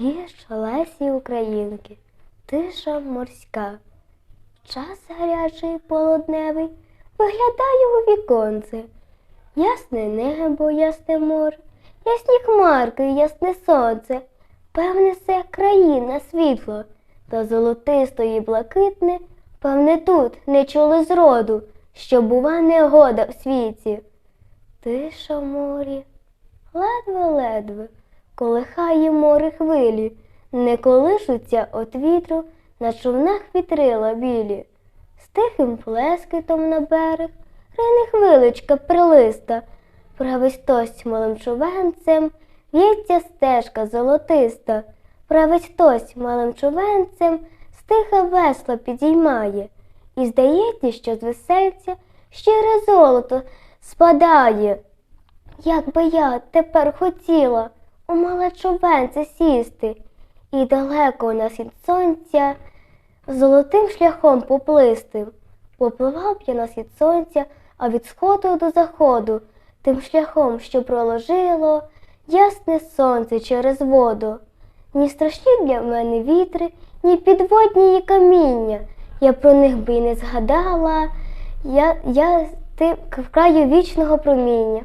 Вірш Лесі Українки, тиша морська. Час гарячий полудневий, виглядаю у віконце. Ясне небо, ясне море, ясні хмарки, ясне сонце. Певне, це країна світло, та золотистої блакитне, певне, тут не чули зроду, що бува негода в світі. Тиша в морі, ледве-ледве, колихає море хвилі, не колишуться от вітру на човнах вітрила білі. З тихим плескитом на берег рине хвиличка прилиста, правий хтось малим човенцем, в'ється стежка золотиста, правий хтось малим човенцем стиха весла підіймає, і здається, що з весельця щире золото спадає. Як би я тепер хотіла у мале човенце сісти, і далеко нас від сонця золотим шляхом поплисти. Попливав я нас від сонця, а від сходу до заходу, тим шляхом, що проложило ясне сонце через воду. Ні страшні для мене вітри, ні підводні ні каміння. Я про них би й не згадала, я, я ти в краю вічного проміння.